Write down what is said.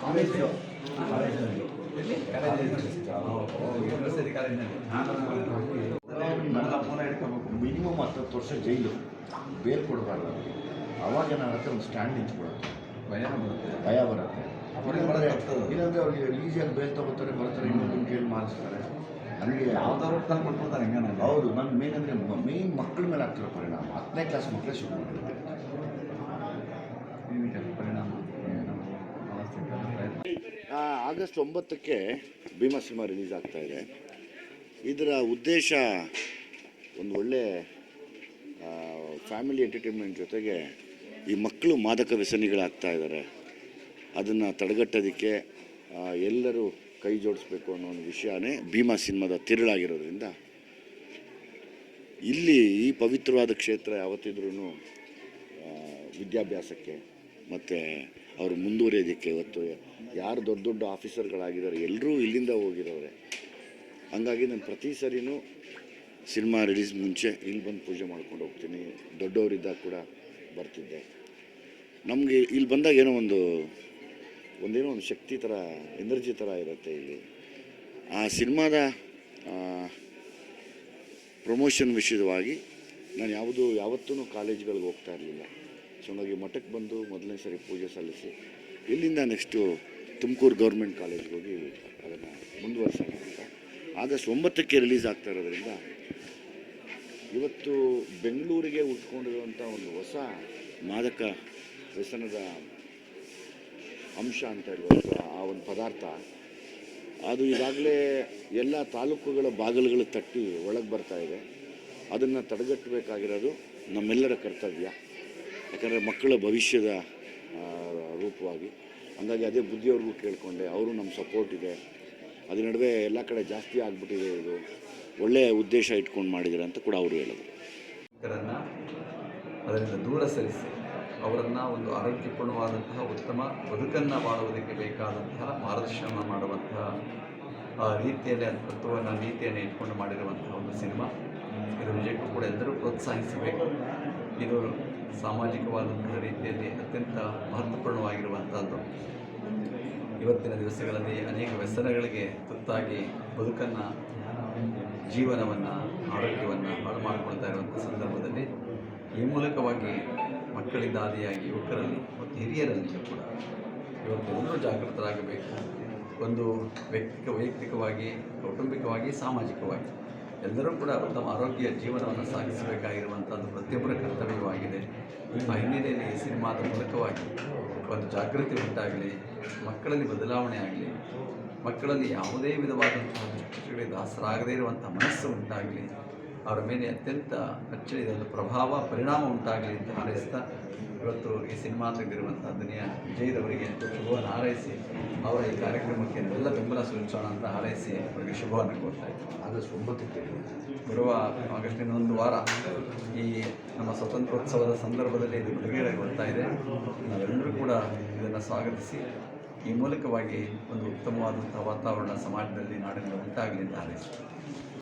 College university ನನ್ನ ಹಿಡ್ಕೋಬೇಕು minimum ಹತ್ತತ್ತು ವರ್ಷ ಜೈಲು ಬೇಲ್ ಕೊಡಬಾರ್ದು ಅವಾಗ ನನ್ನ ಹತ್ರ ಒಂದು ಸ್ಟ್ಯಾಂಡ್ ನಿಂತ್ಕೊಳ್ಳುತ್ತೆ ಭಯ ಬರುತ್ತೆ ಭಯ ಬರುತ್ತೆ ಇಲ್ಲಾಂದ್ರೆ ಅವ್ರಿಗೆ ಈಸಿಯಾಗಿ ಬೇಲ್ ತಗೋತಾರೆ ಬರ್ತಾರೆ ಇನ್ನೊಂದು ಕೇಳಿ ಮಾಡಿಸ್ತಾರೆ ನನಗೆ ಯಾವ್ದಾದ್ರು ತಂದು ಕೊಟ್ಬಿಡ್ತಾರೆ ಹಂಗೆ ಹೌದು ನನ್ನ ಮೇನ್ ಅಂದರೆ ಮೇನ್ ಮಕ್ಕಳ ಮೇಲೆ ಆಗ್ತಿರೋ ಪರಿಣಾಮ ಹತ್ತನೇ ಕ್ಲಾಸ್ ಮಕ್ಕಳೇ ಶುರು ಮಾಡಿದ್ದಾರೆ ಆಗಸ್ಟ್ ಒಂಬತ್ತಕ್ಕೆ ಭೀಮಾ ಸಿನಿಮಾ ರಿಲೀಸ್ ಆಗ್ತಾ ಇದೆ. ಇದರ ಉದ್ದೇಶ ಒಂದು ಒಳ್ಳೆ ಫ್ಯಾಮಿಲಿ ಎಂಟರ್ಟೈನ್ಮೆಂಟ್ ಜೊತೆಗೆ ಈ ಮಕ್ಕಳು ಮಾದಕ ವ್ಯಸನಿಗಳಾಗ್ತಾ ಇದ್ದಾರೆ. ಅದನ್ನು ತಡೆಗಟ್ಟೋದಕ್ಕೆ ಎಲ್ಲರೂ ಕೈ ಜೋಡಿಸ್ಬೇಕು ಅನ್ನೋ ಒಂದು ವಿಷಯನೇ ಭೀಮಾ ಸಿನಿಮಾದ ತಿರುಳಾಗಿರೋದ್ರಿಂದ ಇಲ್ಲಿ ಈ ಪವಿತ್ರವಾದ ಕ್ಷೇತ್ರ ಯಾವತ್ತಿದ್ರೂ ವಿದ್ಯಾಭ್ಯಾಸಕ್ಕೆ ಮತ್ತು ಅವರು ಮುಂದುವರಿಯೋದಕ್ಕೆ ಇವತ್ತು ಯಾರು ದೊಡ್ಡ ದೊಡ್ಡ ಆಫೀಸರ್ಗಳಾಗಿದ್ದಾರೆ ಎಲ್ಲರೂ ಇಲ್ಲಿಂದ ಹೋಗಿರೋರೆ. ಹಂಗಾಗಿ ನಾನು ಪ್ರತಿ ಸರಿನೂ ಸಿನಿಮಾ ರಿಲೀಸ್ ಮುಂಚೆ ಇಲ್ಲಿ ಬಂದು ಪೂಜೆ ಮಾಡ್ಕೊಂಡು ಹೋಗ್ತೀನಿ. ದೊಡ್ಡವರಿದ್ದಾಗ ಕೂಡ ಬರ್ತಿದ್ದೆ. ನಮಗೆ ಇಲ್ಲಿ ಬಂದಾಗ ಏನೋ ಒಂದು, ಒಂದೇನೋ ಒಂದು ಶಕ್ತಿ ಥರ, ಎನರ್ಜಿ ಥರ ಇರುತ್ತೆ ಇಲ್ಲಿ. ಆ ಸಿನಿಮಾದ ಪ್ರಮೋಷನ್ ವಿಷಯವಾಗಿ ನಾನು ಯಾವುದು ಯಾವತ್ತೂ ಕಾಲೇಜ್ಗಳಿಗೆ ಹೋಗ್ತಾ ಇರಲಿಲ್ಲ. ಹಂಗಾಗಿ ಮಠಕ್ಕೆ ಬಂದು ಮೊದಲನೇ ಸರಿ ಪೂಜೆ ಸಲ್ಲಿಸಿ, ಇಲ್ಲಿಂದ ನೆಕ್ಸ್ಟು ತುಮಕೂರು ಗೌರ್ಮೆಂಟ್ ಕಾಲೇಜ್ಗೆ ಹೋಗಿ ಅದನ್ನು ಮುಂದುವರ್ಸೋಣ ಆಗಸ್ಟ್ ಒಂಬತ್ತಕ್ಕೆ ರಿಲೀಸ್ ಆಗ್ತಾ ಇರೋದ್ರಿಂದ ಇವತ್ತು ಬೆಂಗಳೂರಿಗೆ ಉಟ್ಕೊಂಡಿರುವಂಥ ಒಂದು ಹೊಸ ಮಾದಕ ವ್ಯಸನದ ಅಂಶ ಅಂತ ಹೇಳುವಂಥ ಆ ಒಂದು ಪದಾರ್ಥ, ಅದು ಈಗಾಗಲೇ ಎಲ್ಲ ತಾಲೂಕುಗಳ ಬಾಗಿಲುಗಳು ತಟ್ಟಿ ಒಳಗೆ ಬರ್ತಾ ಇದೆ. ಅದನ್ನು ತಡೆಗಟ್ಟಬೇಕಾಗಿರೋದು ನಮ್ಮೆಲ್ಲರ ಕರ್ತವ್ಯ. ಯಾಕಂದರೆ ಮಕ್ಕಳ ಭವಿಷ್ಯದ ರೂಪವಾಗಿ. ಹಂಗಾಗಿ ಅದೇ ಬುದ್ಧಿಯವ್ರಿಗೂ ಕೇಳಿಕೊಂಡೆ, ಅವರು ನಮ್ಮ ಸಪೋರ್ಟ್ ಇದೆ. ಅದ್ರ ನಡುವೆ ಎಲ್ಲ ಕಡೆ ಜಾಸ್ತಿ ಆಗಿಬಿಟ್ಟಿದೆ ಇದು. ಒಳ್ಳೆಯ ಉದ್ದೇಶ ಇಟ್ಕೊಂಡು ಮಾಡಿದ್ದಾರೆ ಅಂತ ಕೂಡ ಅವರು ಹೇಳಿದರು. ಅದರಿಂದ ದೂರ ಸರಿಸಿ, ಅವರನ್ನು ಒಂದು ಆರೋಗ್ಯಪೂರ್ಣವಾದಂತಹ, ಉತ್ತಮ ಬದುಕನ್ನು ಮಾಡುವುದಕ್ಕೆ ಬೇಕಾದಂತಹ, ಮಾರ್ಗದರ್ಶನ ಮಾಡುವಂತಹ ರೀತಿಯಲ್ಲಿ ಅದು ತತ್ವವನ್ನು, ನೀತಿಯನ್ನು ಇಟ್ಕೊಂಡು ಮಾಡಿರುವಂತಹ ಒಂದು ಸಿನಿಮಾ. ಇದು ನಿಜಕ್ಕೂ ಕೂಡ ಎಲ್ಲರೂ ಪ್ರೋತ್ಸಾಹಿಸಬೇಕು. ಇದು ಸಾಮಾಜಿಕವಾದಂತಹ ರೀತಿಯಲ್ಲಿ ಅತ್ಯಂತ ಮಹತ್ವಪೂರ್ಣವಾಗಿರುವಂಥದ್ದು ಇವತ್ತಿನ ದಿವಸಗಳಲ್ಲಿ ಅನೇಕ ವ್ಯಸನಗಳಿಗೆ ತುತ್ತಾಗಿ ಬದುಕನ್ನು, ಜೀವನವನ್ನು, ಆರೋಗ್ಯವನ್ನು ಹಾಳು ಮಾಡಿಕೊಳ್ತಾ ಇರುವಂಥ ಸಂದರ್ಭದಲ್ಲಿ ಈ ಮೂಲಕವಾಗಿ ಮಕ್ಕಳಿಂದ ಆದಿಯಾಗಿ ಯುವಕರಲ್ಲಿ ಮತ್ತು ಹಿರಿಯರಲ್ಲಿಯೂ ಕೂಡ ಇವತ್ತು ಎಲ್ಲರೂ ಜಾಗೃತರಾಗಬೇಕು. ಒಂದು ವ್ಯಕ್ತಿಕ, ವೈಯಕ್ತಿಕವಾಗಿ, ಕೌಟುಂಬಿಕವಾಗಿ, ಸಾಮಾಜಿಕವಾಗಿ ಎಲ್ಲರೂ ಕೂಡ ತಮ್ಮ ಆರೋಗ್ಯ ಜೀವನವನ್ನು ಸಾಗಿಸಬೇಕಾಗಿರುವಂಥದ್ದು ಪ್ರತಿಯೊಬ್ಬರ ಆ ಹಿನ್ನೆಲೆಯಲ್ಲಿ ಈ ಸಿನಿಮಾದ ಮೂಲಕವಾಗಿ ಒಂದು ಜಾಗೃತಿ ಉಂಟಾಗಲಿ, ಮಕ್ಕಳಲ್ಲಿ ಬದಲಾವಣೆ ಆಗಲಿ, ಮಕ್ಕಳಲ್ಲಿ ಯಾವುದೇ ವಿಧವಾದಂತಹ ದುಷ್ಟಗಳಿಗೆ ದಾಸರಾಗದೇ ಇರುವಂಥ ಮನಸ್ಸು ಉಂಟಾಗಲಿ ಅವರ ಮೇಲೆ ಅತ್ಯಂತ ಅಚ್ಚಳಿದ ಪ್ರಭಾವ ಪರಿಣಾಮ ಉಂಟಾಗಲಿ ಅಂತ ಹಾರೈಸ್ತಾ ಇವತ್ತು ಈ ಸಿನಿಮಾ ತೆಗೆದಿರುವಂಥ ದುನಿಯ ವಿಜಯದವರಿಗೆ ಶುಭವನ್ನು ಹಾರೈಸಿ ಅವರ ಈ ಕಾರ್ಯಕ್ರಮಕ್ಕೆ ಎಲ್ಲ ಬೆಂಬಲ ಸೂಚಿಸೋಣ ಅಂತ ಹಾರೈಸಿ ಅವರಿಗೆ ಶುಭವನ್ನು ಕೊಡ್ತಾ ಇದ್ದೀನಿ ಆಗಸ್ಟ್ ಒಂಬತ್ತಕ್ಕೆ ಬರುವ ಆಗಸ್ಟ್ ಇನ್ನೊಂದು ವಾರ ಈ ನಮ್ಮ ಸ್ವತಂತ್ರೋತ್ಸವದ ಸಂದರ್ಭದಲ್ಲಿ ಇದು ಬಿಡುಗಡೆಗೊಳ್ತಾ ಇದೆ. ನಾವೆಲ್ಲರೂ ಕೂಡ ಇದನ್ನು ಸ್ವಾಗತಿಸಿ ಈ ಮೂಲಕವಾಗಿ ಒಂದು ಉತ್ತಮವಾದಂಥ ವಾತಾವರಣ ಸಮಾಜದಲ್ಲಿ ನಾಡಿನಲ್ಲಿ ಉಂಟಾಗಲಿ ಅಂತ ಹಾರೈಸ್ತೀವಿ.